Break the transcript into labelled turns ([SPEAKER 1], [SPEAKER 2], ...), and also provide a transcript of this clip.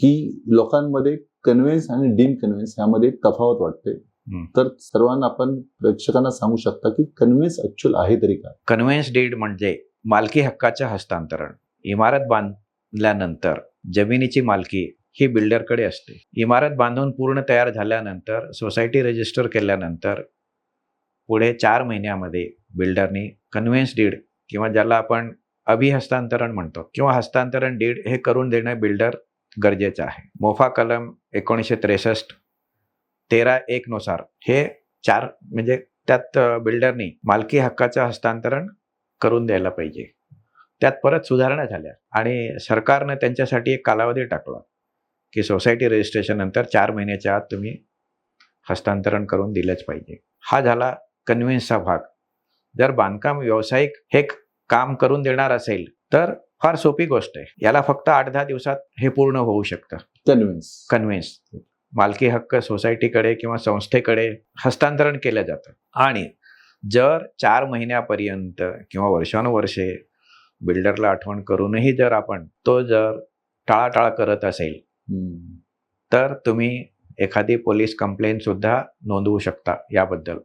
[SPEAKER 1] की लोकांमध्ये कन्व्हेन्स आणि डीम कन्व्हेन्स यामध्ये तफावत वाटते. तर सर्वांना आपण प्रेक्षकांना सांगू शकता की कन्व्हेन्स ऍक्च्युअल आहे तरी काय?
[SPEAKER 2] कन्व्हेन्स डीड म्हणजे मालकी हक्काचे हस्तांतरण. इमारत बांधल्यानंतर जमिनीची मालकी ही बिल्डरकडे असते. इमारत बांधून पूर्ण तयार झाल्यानंतर सोसायटी रजिस्टर केल्यानंतर पुढे चार महिन्यामध्ये बिल्डरनी कन्व्हेन्स डीड किंवा ज्याला आपण अभिहस्तांतरण म्हणतो किंवा हस्तांतरण डीड हे करून देणं बिल्डर गरजेचं आहे. मोफा कलम एकोणीसशे त्रेसष्ट तेरा एक नुसार हे चार म्हणजे त्यात बिल्डरनी मालकी हक्काचं हस्तांतरण करून द्यायला पाहिजे. त्यात परत सुधारणा झाल्या आणि सरकारनं त्यांच्यासाठी एक कालावधी टाकला की सोसायटी रजिस्ट्रेशन नंतर चार महिन्याच्या आत तुम्ही हस्तांतरण करून दिलंच पाहिजे. हा झाला कन्व्हिन्सचा भाग. जर बांधकाम व्यावसायिक हे काम करून देणार असेल तर फार सोपी गोष्ट आहे. याला फक्त आठ दहा दिवसात हे पूर्ण होऊ शकतं.
[SPEAKER 1] कन्व्हेन्स
[SPEAKER 2] कन्व्हिन्स मालकी हक्क सोसायटीकडे किंवा संस्थेकडे हस्तांतरण केलं जातं. आणि जर चार महिन्यापर्यंत किंवा वर्षानुवर्षे बिल्डरला आठवण करूनही जर आपण तो जर टाळाटाळ करत असेल तर तुम्ही एखादी पोलीस कंप्लेंट सुद्धा नोंदवू शकता याबद्दल.